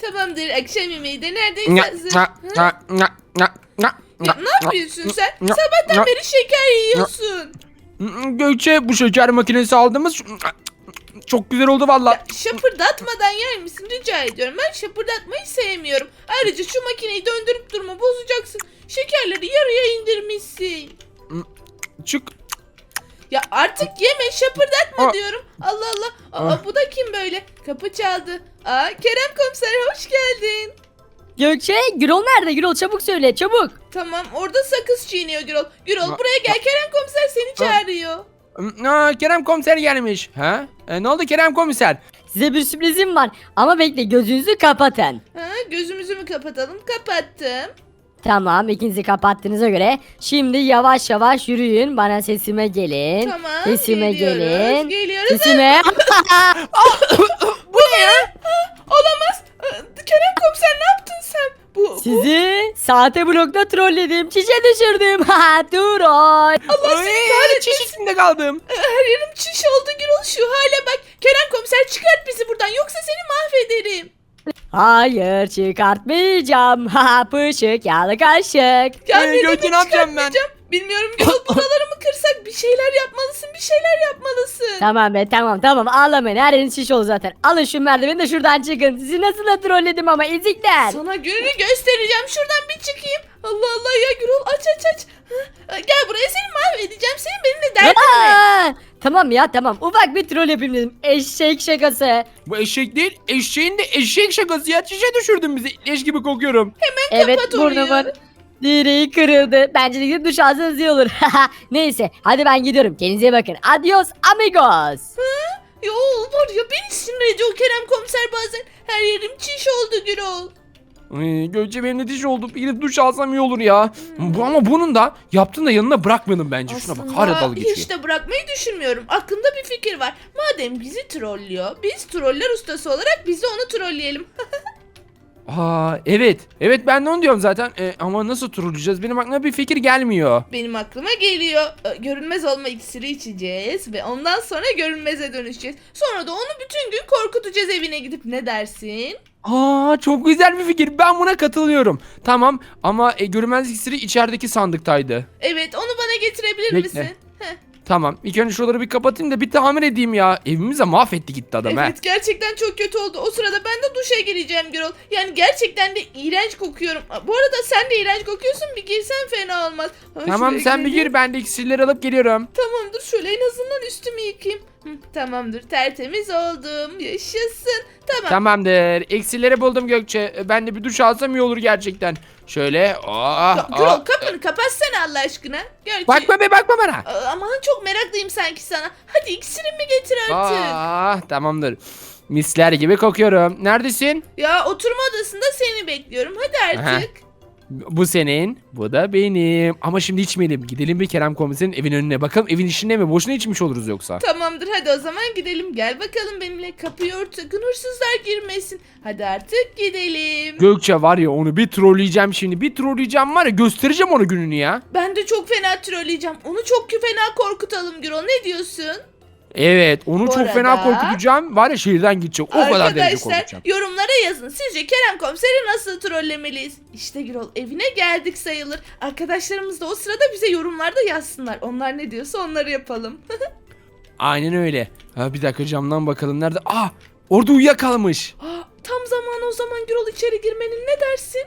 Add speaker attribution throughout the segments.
Speaker 1: Tamamdır akşam yemeği de neredeyse hazır. Ha? Ya, ne yapıyorsun sen? Sabahtan beri şeker yiyorsun.
Speaker 2: Gökçe bu şeker makinesi aldığımız çok güzel oldu valla.
Speaker 1: Şapırdatmadan yer misin rica ediyorum. Ben şapırdatmayı sevmiyorum. Ayrıca şu makineyi döndürüp durma bozacaksın. Şekerleri yarıya indirmişsin.
Speaker 2: Çık.
Speaker 1: Ya artık yeme şapırdatma
Speaker 2: Aa.
Speaker 1: diyorum. Allah Allah. Aa,
Speaker 2: Ah.
Speaker 1: bu da kim böyle? Kapı çaldı. Aa Kerem komiser hoş geldin.
Speaker 3: Gökçe, Gürol nerede? Gürol çabuk söyle, çabuk.
Speaker 1: Tamam orada sakız çiğniyor Gürol. Gürol buraya gel Kerem komiser seni çağırıyor.
Speaker 2: Aa, Kerem komiser gelmiş. Ha? E, ne oldu Kerem komiser?
Speaker 3: Size bir sürprizim var. Ama bekle gözünüzü kapatın.
Speaker 1: Ha, gözümüzü mü kapatalım? Kapattım.
Speaker 3: Tamam ikinizi kapattığınıza göre şimdi yavaş yavaş yürüyün bana sesime gelin.
Speaker 1: Tamam
Speaker 3: Sesime
Speaker 1: geliyoruz.
Speaker 3: gelin.
Speaker 1: Geliyoruz.
Speaker 3: Sesime.
Speaker 1: Bu ne ya? Olamaz. Aa, Kerem komiser ne yaptın sen? Bu, bu
Speaker 3: Sizi saate blokta trolledim. Çişe düşürdüm. Ha troll.
Speaker 1: Allah seni
Speaker 2: Ay,
Speaker 1: kahretsin.
Speaker 2: Çiş içinde kaldım.
Speaker 1: Her yerim çiş oldu Gürol şu hale bak. Kerem komiser çıkart bizi buradan yoksa seni mahvederim.
Speaker 3: Hayır çıkartmayacağım. Ha pışık yağlı kaşık.
Speaker 1: Ya
Speaker 2: Ee,
Speaker 1: ne
Speaker 2: Gökçe,
Speaker 1: demek
Speaker 2: ne yapacağım ben?
Speaker 1: çıkartmayacağım? Bilmiyorum Gürol buraları mı kırsak bir şeyler yapmalısın bir şeyler yapmalısın.
Speaker 3: Tamam be tamam tamam ağlamayın her yeriniz şiş oldu zaten. Alın şu merdiveni de şuradan çıkın. Sizi nasıl da trolledim ama ezikler.
Speaker 1: Sana gününü göstereceğim şuradan bir çıkayım. Allah Allah ya Gürol aç aç aç. Ha, Gel buraya seni mahvedeceğim. Senin benimle derdin ne?
Speaker 3: Aa, Tamam ya tamam ufak bir troll yapayım dedim. Eşek şakası.
Speaker 2: Bu eşek değil, eşeğin de eşek şakası ya. Çişe düşürdün bizi. Leş gibi kokuyorum.
Speaker 3: Evet
Speaker 1: kapat ya.
Speaker 3: burnumun direği kırıldı. Bence de gidip duş alsanız iyi olur. Neyse hadi ben gidiyorum. Kendinize iyi bakın. Adios amigos.
Speaker 1: Ya var ya beni sinir ediyor Kerem komiser bazen. Her yerim çiş oldu Gürol.
Speaker 2: Ay, Gökçe benim de diş oldu. Gidip duş alsam iyi olur ya. Bu ama bunun da yaptığını da yanına bırakmayalım bence. Şuna bak hala dalga geçiyor.
Speaker 1: hiç de bırakmayı düşünmüyorum. Aklımda bir fikir var. Madem bizi trollüyor, biz troller ustası olarak biz de onu trolleyelim.
Speaker 2: Aa evet. Evet ben de onu diyorum zaten. E, ama nasıl turlayacağız? Benim aklıma bir fikir gelmiyor.
Speaker 1: Benim aklıma geliyor. Ö, Görünmez olma iksiri içeceğiz ve ondan sonra görünmeze dönüşeceğiz. Sonra da onu bütün gün korkutacağız evine gidip. Ne dersin?
Speaker 2: Aa çok güzel bir fikir. Ben buna katılıyorum. Tamam ama e, görünmezlik iksiri içerideki sandıktaydı.
Speaker 1: Evet, onu bana getirebilir
Speaker 2: Bekle.
Speaker 1: misin?
Speaker 2: Tamam. İlk önce şuraları bir kapatayım da bir tamir edeyim ya. Evimize mahvetti gitti adam ha.
Speaker 1: Evet gerçekten çok kötü oldu. O sırada ben de duşa gireceğim Gürol. Yani gerçekten de iğrenç kokuyorum. Bu arada sen de iğrenç kokuyorsun. Bir girsen fena olmaz. Ha,
Speaker 2: Tamam
Speaker 1: şuraya
Speaker 2: sen bir
Speaker 1: gireyim.
Speaker 2: gir ben de iksirleri alıp geliyorum.
Speaker 1: Tamamdır şöyle en azından üstümü yıkayayım. Hı, tamamdır tertemiz oldum. Yaşasın. Tamam.
Speaker 2: Tamamdır. İksirleri buldum Gökçe. Ben de bir duş alsam iyi olur gerçekten. Şöyle. Aa,
Speaker 1: Ya, Gürol kapını kapatsana Allah aşkına. Gerçi...
Speaker 2: Bakma be bakma bana.
Speaker 1: Aa, Aman çok meraklıyım sanki sana. Hadi iksirimi getir artık.
Speaker 2: Aa, tamamdır. Misler gibi kokuyorum. Neredesin?
Speaker 1: Ya oturma odasında seni bekliyorum. Hadi
Speaker 2: Aha.
Speaker 1: artık.
Speaker 2: Bu senin, bu da benim. Ama şimdi içmeyelim. Gidelim bir Kerem komiserin evin önüne. Bakalım evin içinde mi? Boşuna içmiş oluruz yoksa.
Speaker 1: Tamamdır hadi o zaman gidelim. Gel bakalım benimle. Kapıyı ört sakın hırsızlar girmesin. Hadi artık gidelim.
Speaker 2: Gökçe var ya onu bir trolleyeceğim şimdi. Bir trolleyeceğim var ya göstereceğim ona gününü ya.
Speaker 1: ben de çok fena trolleyeceğim. Onu çok fena korkutalım Gürol. Ne diyorsun?
Speaker 2: Evet onu
Speaker 1: Bu
Speaker 2: çok fena
Speaker 1: arada-
Speaker 2: korkutacağım. Var ya şehirden gidecek. O kadar derece
Speaker 1: Arkadaşlar
Speaker 2: korkutacağım.
Speaker 1: yorumlara yazın. Sizce Kerem komiseri nasıl trollemeliyiz? İşte Gürol evine geldik sayılır. Arkadaşlarımız da o sırada bize yorumlarda yazsınlar. Onlar ne diyorsa onları yapalım.
Speaker 2: Aynen öyle. Ha, bir dakika camdan bakalım nerede? Aa orada uyuyakalmış.
Speaker 1: Aa, Tam zamanı o zaman Gürol içeri girmenin ne dersin?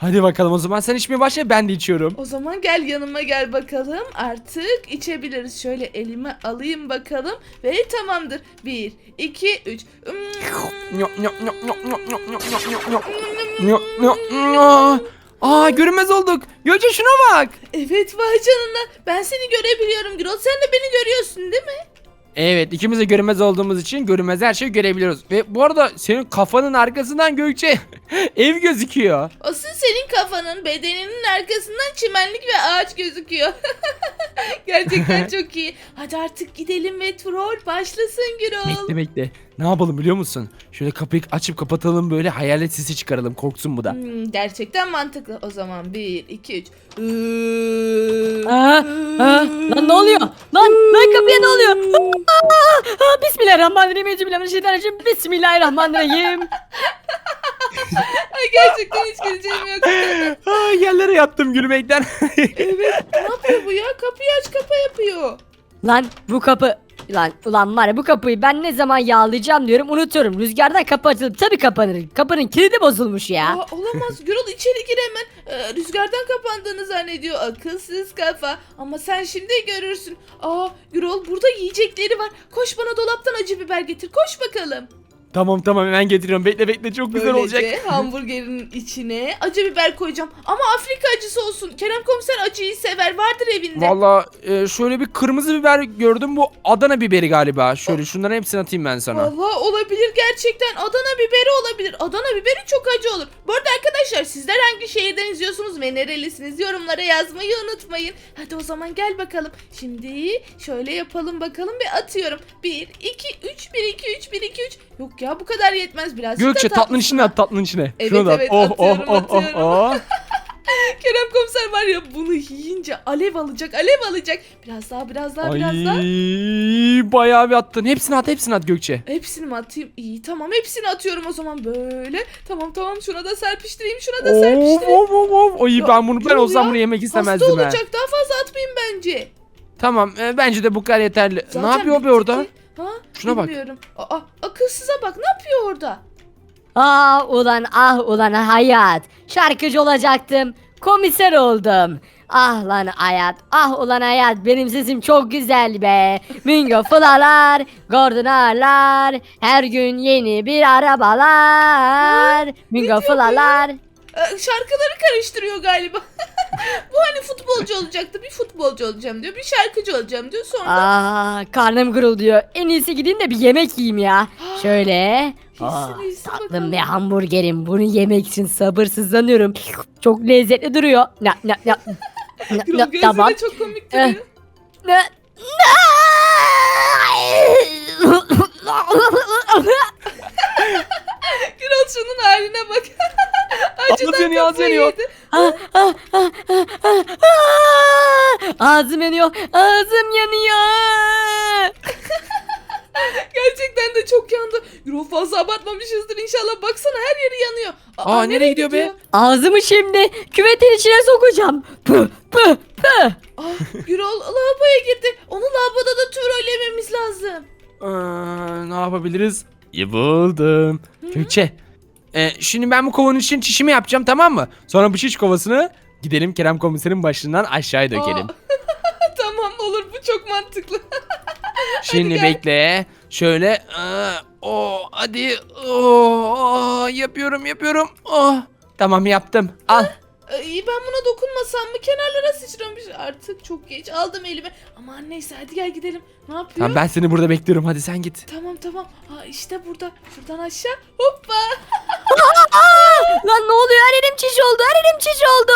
Speaker 2: Hadi bakalım o zaman sen içmeye başla ben de içiyorum.
Speaker 1: O zaman gel yanıma gel bakalım. Artık içebiliriz. Şöyle elime alayım bakalım. Ve tamamdır. Bir, iki, üç. Hmm.
Speaker 2: Aa görünmez olduk. Gökçe şuna bak.
Speaker 1: Evet vay canına. Ben seni görebiliyorum Gürol. Sen de beni görüyorsun değil mi?
Speaker 2: Evet ikimiz de görünmez olduğumuz için görünmez her şeyi görebiliyoruz. Ve bu arada senin kafanın arkasından Gökçe ev gözüküyor.
Speaker 1: Asıl senin kafanın bedeninin arkasından çimenlik ve ağaç gözüküyor. Gerçekten çok iyi. Hadi artık gidelim ve troll başlasın Gürol.
Speaker 2: Bekle bekle. Ne yapalım biliyor musun? Şöyle kapıyı açıp kapatalım böyle hayalet sesi çıkaralım korksun bu da.
Speaker 1: Hmm, gerçekten mantıklı. O zaman bir, iki, üç.
Speaker 3: Aa, aa, lan ne oluyor? Lan lan kapıya ne oluyor? Aa, aa, Bismillahirrahmanirrahim. Ecibillahimineşşeytanirracim. Bismillahirrahmanirrahim.
Speaker 1: Ay gerçekten hiç güleceğim yok.
Speaker 2: Aa, yerlere yattım gülmekten.
Speaker 1: Evet ne yapıyor bu ya? Kapıyı aç kapa yapıyor.
Speaker 3: Lan bu kapı Lan ulan var ya bu kapıyı ben ne zaman yağlayacağım diyorum unutuyorum. Rüzgardan kapı açılıp tabii kapanır. Kapının kilidi bozulmuş ya.
Speaker 1: Aa, olamaz. Gürol içeri gir hemen. Ee, rüzgardan kapandığını zannediyor. Akılsız kafa. Ama sen şimdi görürsün. Aa Gürol burada yiyecekleri var. Koş bana dolaptan acı biber getir. Koş bakalım.
Speaker 2: Tamam tamam hemen getiriyorum. Bekle bekle çok güzel
Speaker 1: Böylece
Speaker 2: olacak.
Speaker 1: hamburgerin içine acı biber koyacağım. Ama Afrika acısı olsun. Kerem komiser acıyı sever. Vardır evinde.
Speaker 2: Valla e, şöyle bir kırmızı biber gördüm. Bu Adana biberi galiba. Şöyle şunların hepsini atayım ben sana.
Speaker 1: Valla olabilir gerçekten Adana biberi olabilir. Adana biberi çok acı olur. Bu arada arkadaşlar sizler hangi şehirden izliyorsunuz ve nerelisiniz yorumlara yazmayı unutmayın. Hadi o zaman gel bakalım. Şimdi şöyle yapalım bakalım ve atıyorum. 1, 2, 3, 1, 2, 3, 1, 2, 3. Yok ya bu kadar yetmez birazcık
Speaker 2: Gökçe tatlının içine at tatlının içine.
Speaker 1: Evet,
Speaker 2: Şuna da at.
Speaker 1: evet,
Speaker 2: oh, oh,
Speaker 1: atıyorum,
Speaker 2: oh, oh,
Speaker 1: atıyorum.
Speaker 2: oh.
Speaker 1: Kerem komiser var ya bunu yiyince alev alacak alev alacak. Biraz daha biraz daha biraz daha.
Speaker 2: Ay bayağı bir attın. Hepsini at hepsini at Gökçe.
Speaker 1: Hepsini mi atayım? İyi tamam hepsini atıyorum o zaman böyle. Tamam tamam şuna da serpiştireyim şuna da serpiştireyim.
Speaker 2: of of of. Ay
Speaker 1: Ya,
Speaker 2: ben bunu ben
Speaker 1: Gürol
Speaker 2: olsam
Speaker 1: ya,
Speaker 2: bunu yemek
Speaker 1: Hasta
Speaker 2: istemezdim ha.
Speaker 1: olacak daha fazla atmayayım bence.
Speaker 2: Tamam e, bence de bu kadar yeterli.
Speaker 1: Zaten
Speaker 2: ne yapıyor be
Speaker 1: bitti
Speaker 2: orada?
Speaker 1: ki. Ha?
Speaker 2: Şuna bak.
Speaker 1: Bilmiyorum. Aa, akılsıza bak ne yapıyor orada?
Speaker 3: Ah ulan ah ulan hayat. Şarkıcı olacaktım. Komiser oldum. Ah lan hayat. Ah ulan hayat. Benim sesim çok güzel be. Mingo flalar. Gordonarlar. Her gün yeni bir arabalar. Mingo flalar.
Speaker 1: Ee, şarkıları karıştırıyor galiba. Bu hani futbolcu olacaktı. Bir futbolcu olacağım diyor. Bir şarkıcı olacağım diyor. Sonra
Speaker 3: Aa karnım gurulduyor. En iyisi gideyim de bir yemek yiyeyim ya. Şöyle. Aa,
Speaker 1: yesin
Speaker 3: tatlım
Speaker 1: bakalım.
Speaker 3: bir hamburgerim. Bunu yemek için sabırsızlanıyorum. Çok lezzetli duruyor. Na, na, na. Na,
Speaker 1: Gürol
Speaker 3: na, tamam.
Speaker 1: çok komik
Speaker 3: Eh.
Speaker 1: duruyor.
Speaker 3: Na-
Speaker 1: Gürol şunun haline bak. Acıdan
Speaker 2: Ağzı yanıyor, ağzı
Speaker 1: kafayı
Speaker 2: yanıyor.
Speaker 1: yedi.
Speaker 3: Ah, ah, ah, ah, ah, ah. Ağzım yanıyor. Ağzım yanıyor.
Speaker 1: Gerçekten de çok yandı. Gürol fazla abartmamışızdır inşallah. Baksana her yeri yanıyor.
Speaker 2: Aa, nereye gidiyor be?
Speaker 3: Ağzımı şimdi küvetin içine sokacağım. Pıh pıh pıh.
Speaker 1: Ah, Gürol lavaboya girdi. Onu lavaboda da trollememiz lazım.
Speaker 2: Ee, ne yapabiliriz? İyi buldum. Gökçe. e, şimdi ben bu kovanın için çişimi yapacağım tamam mı? Sonra bu şiş kovasını gidelim Kerem komiserin başından aşağıya dökelim.
Speaker 1: Aa, tamam olur bu çok mantıklı.
Speaker 2: Şimdi
Speaker 1: gel.
Speaker 2: bekle. Şöyle. Aa, o hadi. Oo, yapıyorum yapıyorum. Oh. Tamam yaptım. Al.
Speaker 1: İyi ben buna dokunmasam mı? Kenarlara sıçramış. Artık çok geç aldım elime. Aman neyse hadi gel gidelim. Ne yapıyor?
Speaker 2: Tamam ben seni burada bekliyorum. Hadi sen git.
Speaker 1: Tamam tamam. Ha işte burada. Şuradan aşağı. Hoppa.
Speaker 3: Lan ne oluyor? Her yerim çiş oldu. Her yerim çiş oldu.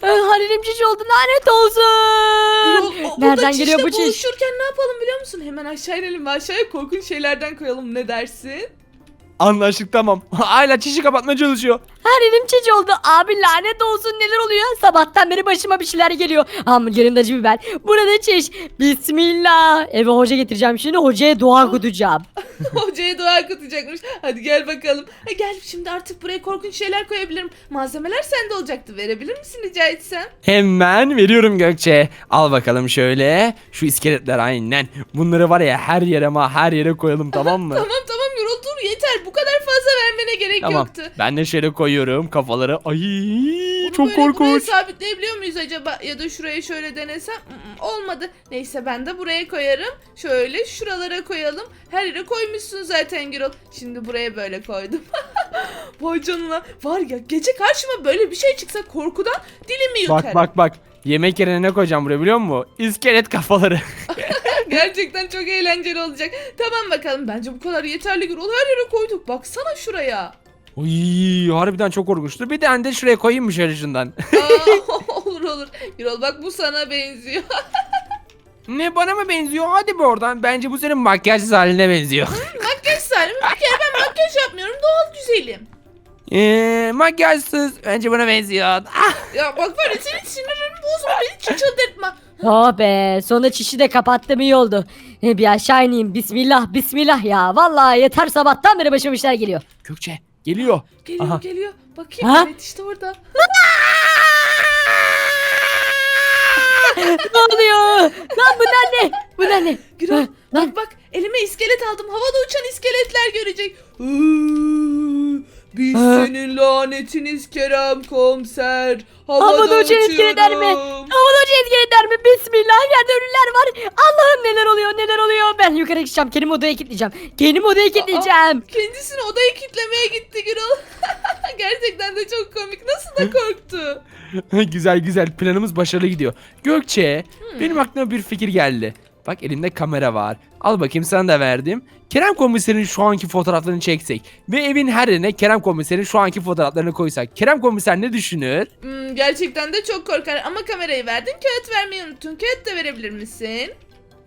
Speaker 3: Her yerim çiş oldu. Lanet olsun.
Speaker 1: Gürol, o- burada
Speaker 3: Nereden geliyor bu
Speaker 1: çişle
Speaker 3: çiş?
Speaker 1: buluşurken ne yapalım biliyor musun? Hemen aşağı inelim ve aşağıya korkunç şeylerden koyalım. Ne dersin?
Speaker 2: Anlaştık tamam. Hala çişi kapatmaya çalışıyor.
Speaker 3: Her yerim çiş oldu. Abi lanet olsun neler oluyor? Sabahtan beri başıma bir şeyler geliyor. Hamburgerimde acı biber. Burada çiş. Bismillah. Eve hoca getireceğim şimdi. Hocaya dua okutacağım.
Speaker 1: Hocaya dua katacakmış. Hadi gel bakalım. Ha, gel şimdi artık buraya korkunç şeyler koyabilirim. Malzemeler sende olacaktı. Verebilir misin rica etsem?
Speaker 2: Hemen veriyorum Gökçe. Al bakalım şöyle. Şu iskeletler aynen. Bunları var ya her yere ama her yere koyalım tamam mı?
Speaker 1: Tamam tamam yeter. Bu kadar fazla vermene gerek
Speaker 2: Tamam.
Speaker 1: yoktu.
Speaker 2: Ben de şöyle koyuyorum kafaları. Ay
Speaker 1: Bunu
Speaker 2: çok
Speaker 1: böyle buraya
Speaker 2: korkunç.
Speaker 1: sabitleyebiliyor muyuz acaba? Ya da şuraya şöyle denesem? Mm, olmadı. Neyse ben de buraya koyarım. Şöyle şuralara koyalım. Her yere koymuşsun zaten Gürol. Şimdi buraya böyle koydum. Vay canına. Var ya gece karşıma böyle bir şey çıksa korkudan dilimi yutarım.
Speaker 2: Bak bak bak. Yemek yerine ne koyacağım buraya biliyor musun? İskelet kafaları.
Speaker 1: Gerçekten çok eğlenceli olacak. Tamam bakalım. Bence bu kadar yeterli Gürol. Her yere koyduk. Baksana şuraya.
Speaker 2: Uy harbiden çok korkunçtu. Bir tane de şuraya koyayım mı şöyle şundan?
Speaker 1: Aa, olur olur. Gürol bak bu sana benziyor.
Speaker 2: ne bana mı benziyor? Hadi be oradan. Bence bu senin makyajsız haline benziyor.
Speaker 1: makyaj salim. Bir kere ben makyaj yapmıyorum. Doğal güzelim.
Speaker 2: Eee makyajsız. Bence bana benziyor. Ah!
Speaker 1: Ya bak ya senin sinirlerini bozma beni çıldırtma.
Speaker 3: Oh be sonra çişi de kapattım iyi oldu. E, Bir aşağı ineyim bismillah bismillah ya. Vallahi yeter sabahtan beri başıma işler geliyor.
Speaker 2: Gökçe geliyor.
Speaker 1: Geliyor
Speaker 2: Aha.
Speaker 1: geliyor. Bakayım
Speaker 3: Ha?
Speaker 1: evet işte orada.
Speaker 3: ne oluyor? Lan bunlar ne? Bunlar ne?
Speaker 1: Gürol
Speaker 3: Ha, lan
Speaker 1: bak bak elime iskelet aldım. Havada uçan iskeletler görecek. Iıı, Biz
Speaker 3: Ha?
Speaker 1: senin lanetiniz Kerem komiser. Havada,
Speaker 3: Havada uçan iskeletler mi?
Speaker 1: uçuyorum.
Speaker 3: Havada uçan iskeletler mi? Bismillah yerde ölüler var. Allah'ım neler oluyor neler oluyor. Ben yukarı çıkacağım. Kendimi odaya kilitleyeceğim. Kendimi odaya kilitleyeceğim.
Speaker 1: Kendisini odayı kitlemeye gitti Gürol. Gerçekten de çok komik. Nasıl da korktu.
Speaker 2: güzel güzel planımız başarılı gidiyor. Gökçe benim aklıma bir fikir geldi. Bak elimde kamera var. Al bakayım sana da verdim. Kerem komiserin şu anki fotoğraflarını çeksek ve evin her yerine Kerem komiserin şu anki fotoğraflarını koysak. Kerem komiser ne düşünür?
Speaker 1: Hmm, gerçekten de çok korkar ama kamerayı verdin kağıt vermeyi unuttun. Kağıt da verebilir misin?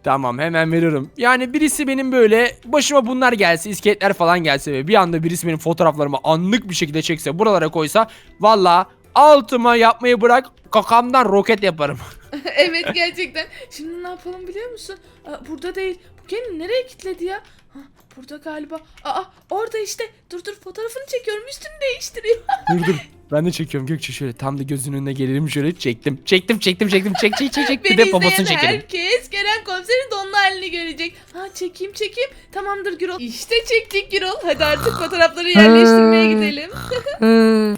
Speaker 2: Tamam hemen veriyorum. Yani birisi benim böyle başıma bunlar gelse, iskeletler falan gelse ve bir anda birisi benim fotoğraflarımı anlık bir şekilde çekse, buralara koysa valla altıma yapmayı bırak kakamdan roket yaparım.
Speaker 1: evet gerçekten. Şimdi ne yapalım biliyor musun? Burada değil. Bu kendini nereye kilitledi ya? Ha, burada galiba. Aa orada işte. Dur dur fotoğrafını çekiyorum üstünü değiştiriyor.
Speaker 2: dur dur. Ben de çekiyorum Gökçe şöyle tam da gözünün önüne gelelim şöyle çektim. Çektim çektim çektim çek çek çek çek bir de poposunu çekelim.
Speaker 1: herkes Kerem komiserin donlu halini görecek. Ha çekeyim çekeyim. Tamamdır Gürol. İşte çektik Gürol. Hadi artık fotoğrafları yerleştirmeye gidelim.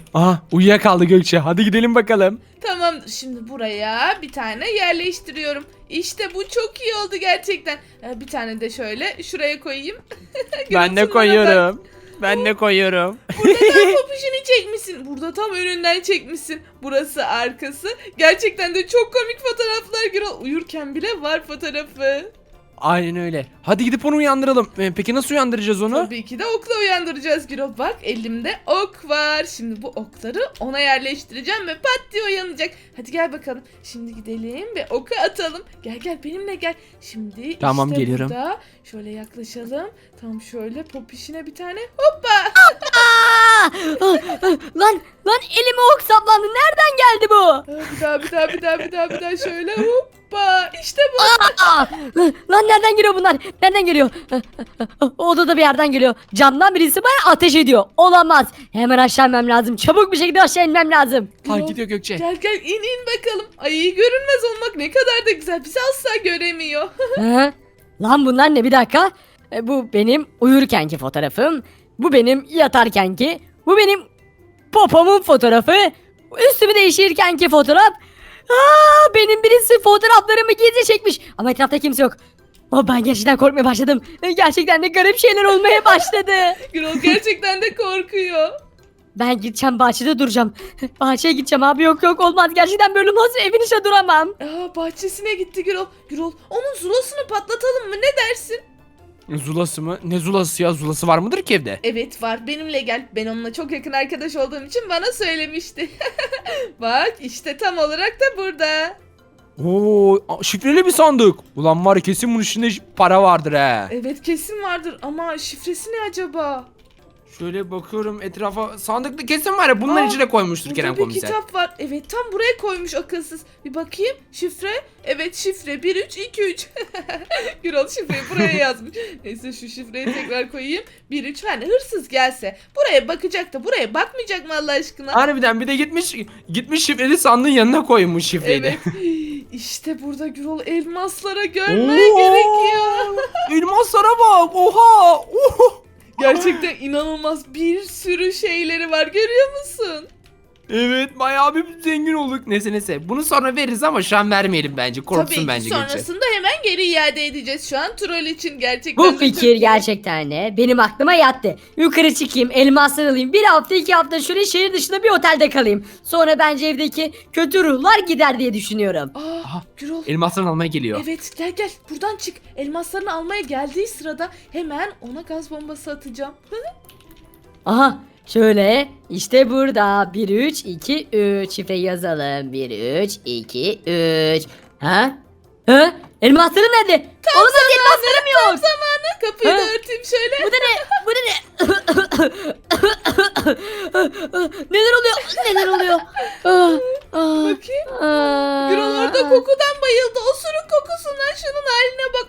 Speaker 2: Aha uyuyakaldı Gökçe hadi gidelim bakalım.
Speaker 1: Tamamdır. Şimdi buraya bir tane yerleştiriyorum. İşte bu çok iyi oldu gerçekten. Ee, bir tane de şöyle şuraya koyayım.
Speaker 2: Ben de koyuyorum. Ben de koyuyorum.
Speaker 1: Burada tam popişini çekmişsin. Burada tam önünden çekmişsin. Burası arkası. Gerçekten de çok komik fotoğraflar Gürol. Uyurken bile var fotoğrafı.
Speaker 2: Aynen öyle. Hadi gidip onu uyandıralım. Ee, Peki nasıl uyandıracağız onu?
Speaker 1: Tabii ki de okla uyandıracağız Gürol. Bak elimde ok var. Şimdi bu okları ona yerleştireceğim ve pat diye uyanacak. Hadi gel bakalım. Şimdi gidelim ve oku atalım. Gel gel benimle gel. Şimdi
Speaker 2: Tamam,
Speaker 1: işte
Speaker 2: geliyorum.
Speaker 1: burada. Şöyle yaklaşalım. Tam şöyle popişine bir tane. Hoppa.
Speaker 3: Aa! lan lan elime ok saplandı. Nereden geldi bu?
Speaker 1: Aa, Bir daha bir daha bir daha bir daha bir daha şöyle hoppa. İşte bu.
Speaker 3: Aa! Lan nereden geliyor bunlar? Nereden geliyor? Odada bir yerden geliyor. Camdan birisi bana ateş ediyor. Olamaz. Hemen aşağı inmem lazım. Çabuk bir şekilde aşağı inmem lazım.
Speaker 2: Ha
Speaker 1: Gürol,
Speaker 2: gidiyor Gökçe.
Speaker 1: Gel gel in in bakalım. Ay görünmez olmak ne kadar da güzel. Bizi asla göremiyor.
Speaker 3: Hı? Lan bunlar ne bir dakika? E, bu benim uyurkenki fotoğrafım. Bu benim yatarkenki. Bu benim popomun fotoğrafı. Üstümü değiştirirkenki fotoğraf. Aa, benim birisi fotoğraflarımı gizli çekmiş. Ama etrafta kimse yok. Oh, ben gerçekten korkmaya başladım. Gerçekten de garip şeyler olmaya başladı.
Speaker 1: Gürol gerçekten de korkuyor.
Speaker 3: Ben gideceğim bahçede duracağım. Bahçeye gideceğim abi yok yok olmaz. Gerçekten böyle olmaz evin içinde duramam.
Speaker 1: Aa, bahçesine gitti Gürol. Gürol onun zulosunu patlatalım mı ne dersin?
Speaker 2: Zulası mı? Ne zulası ya? Zulası var mıdır ki evde?
Speaker 1: Evet var benimle gel. Ben onunla çok yakın arkadaş olduğum için bana söylemişti. Bak işte tam olarak da burada.
Speaker 2: Oo, şifreli bir sandık. Ulan var ya, kesin bunun içinde para vardır he.
Speaker 1: Evet kesin vardır ama şifresi ne acaba?
Speaker 2: Şöyle bakıyorum etrafa. Sandıkta kesin var ya bunların
Speaker 1: Aa,
Speaker 2: içine koymuştur
Speaker 1: Burada
Speaker 2: Kerem
Speaker 1: bir
Speaker 2: komiser.
Speaker 1: kitap var. Evet tam buraya koymuş akılsız. Bir bakayım şifre. Evet şifre 1323. Gürol şifreyi buraya yazmış. Neyse şu şifreyi tekrar koyayım. 13 hani hırsız gelse buraya bakacak da buraya bakmayacak mı Allah aşkına?
Speaker 2: Harbiden bir de gitmiş gitmiş şifreli sandığın yanına koymuş şifreyi de.
Speaker 1: Evet. İşte burada Gürol elmaslara görmeye
Speaker 2: Oo!
Speaker 1: gerekiyor.
Speaker 2: Elmaslara bak. Oha. Oha.
Speaker 1: Gerçekten inanılmaz bir sürü şeyleri var görüyor musun?
Speaker 2: Evet bayağı bir zengin olduk. Neyse neyse. Bunu sonra veririz ama şu an vermeyelim bence. Korksun
Speaker 1: Tabii ki
Speaker 2: bence Gökçe.
Speaker 1: sonrasında hemen geri iade edeceğiz şu an troll için gerçekten.
Speaker 3: Bu
Speaker 1: de
Speaker 3: fikir
Speaker 1: çok
Speaker 3: gerçekten de benim aklıma yattı. Yukarı çıkayım, elmaslar alayım. Bir hafta iki hafta şöyle şehir dışında bir otelde kalayım. Sonra bence evdeki kötü ruhlar gider diye düşünüyorum.
Speaker 1: Aa,
Speaker 2: Aha.
Speaker 1: Gürol.
Speaker 2: Elmaslarını almaya geliyor.
Speaker 1: Evet gel gel buradan çık. Elmaslarını almaya geldiği sırada hemen ona gaz bombası atacağım.
Speaker 3: Aha şöyle işte burada 1 3 2 3 şifreyi yazalım. 1 3 2 3. Ha? Ha? Elmasları nerede? Olamaz elmaslarım yok.
Speaker 1: Zamanı kapıyı
Speaker 3: Ha?
Speaker 1: da örteyim şöyle.
Speaker 3: Bu da ne? Bu da ne? Neler oluyor? Neler oluyor? Aa,
Speaker 1: Bakayım. Aa. Buralarda kokudan bayıldı. Osurun kokusundan şunun haline bak.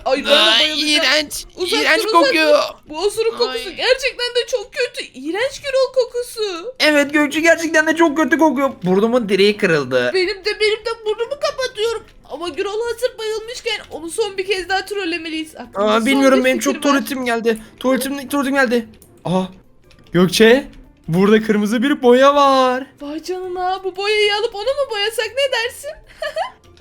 Speaker 1: Ay ben de Ay, bayılacağım.
Speaker 2: iğrenç.
Speaker 1: Uzak
Speaker 2: iğrenç
Speaker 1: dur, uzak
Speaker 2: kokuyor. dur.
Speaker 1: Bu osurun kokusu
Speaker 2: Ay.
Speaker 1: gerçekten de çok kötü. İğrenç Gürol kokusu.
Speaker 4: Evet Gökçe gerçekten de çok kötü kokuyor. Burnumun direği kırıldı.
Speaker 1: Benim de benim de burnumu kapatıyorum. Ama Gürol hazır bayılmışken onu son bir kez daha trollemeliyiz.
Speaker 4: Aa, bilmiyorum
Speaker 1: bir
Speaker 4: benim çok
Speaker 1: fikir
Speaker 4: tuvaletim geldi. Tuvaletim, tuvaletim geldi. Aa Gökçe burada kırmızı bir boya var.
Speaker 1: Vay canına bu boyayı alıp onu mu boyasak ne dersin?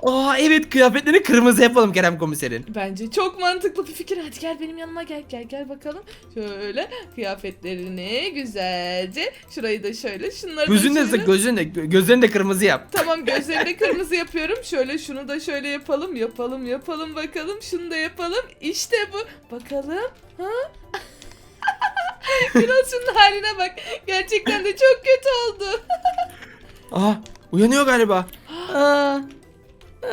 Speaker 4: Aa evet kıyafetlerini kırmızı yapalım Kerem komiserin.
Speaker 1: Bence çok mantıklı bir fikir. Hadi gel benim yanıma gel gel gel bakalım. Şöyle kıyafetlerini güzelce şurayı da şöyle şunları
Speaker 4: Gözünü
Speaker 1: da şöyle.
Speaker 4: gözünü de gözlerini de kırmızı yap.
Speaker 1: Tamam gözlerini de kırmızı yapıyorum. Şöyle şunu da şöyle yapalım. Yapalım yapalım bakalım. Şunu da yapalım. İşte bu. Bakalım. Ha? Biraz şunun haline bak. Gerçekten de çok kötü oldu.
Speaker 4: Aa uyanıyor galiba.
Speaker 3: Aa,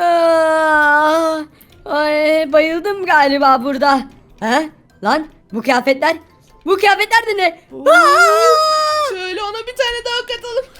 Speaker 3: aa, ay, bayıldım galiba burada. He? Lan bu kıyafetler? Bu kıyafetler de ne? Aa!
Speaker 1: Şöyle ona bir tane daha katalım.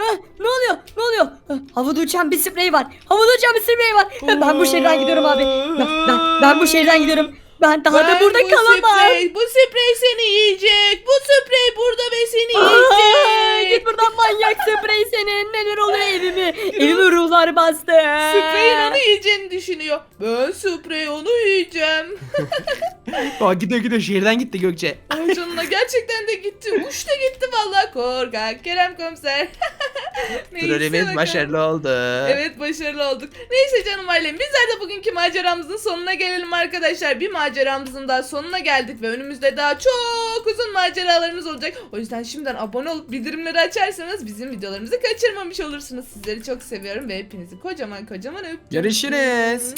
Speaker 3: Ah, ne oluyor? Ne oluyor? Ah, Havada uçan bir sprey var. Havada uçan bir sprey var. Ben bu şehirden gidiyorum abi. Ben, ben, ben bu şehirden gidiyorum. Ben daha da burada
Speaker 1: bu
Speaker 3: kalamam.
Speaker 1: Sprey, bu sprey seni yiyecek. Bu sprey burada ve seni
Speaker 3: Aa,
Speaker 1: yiyecek.
Speaker 3: Git buradan manyak sprey senin. Neler oluyor evimi? Evimi ruhlar bastı.
Speaker 1: Sprey'in onu yiyeceğini düşünüyor. Ben sprey onu yiyeceğim.
Speaker 4: Aa gidiyor gidiyor şehirden gitti Gökçe.
Speaker 1: Ay canına gerçekten de gitti. Uçta gitti vallahi korkak Kerem komiser. Neyse bakalım.
Speaker 4: başarılı oldu.
Speaker 1: Evet başarılı olduk. Neyse canım ailem bizler de bugünkü maceramızın sonuna gelelim arkadaşlar. Bir maceramızın daha sonuna geldik ve önümüzde daha çok uzun maceralarımız olacak. O yüzden şimdiden abone olup bildirimleri açarsanız bizim videolarımızı kaçırmamış olursunuz. Sizleri çok seviyorum ve hepinizi kocaman kocaman öpüyorum.
Speaker 4: Görüşürüz.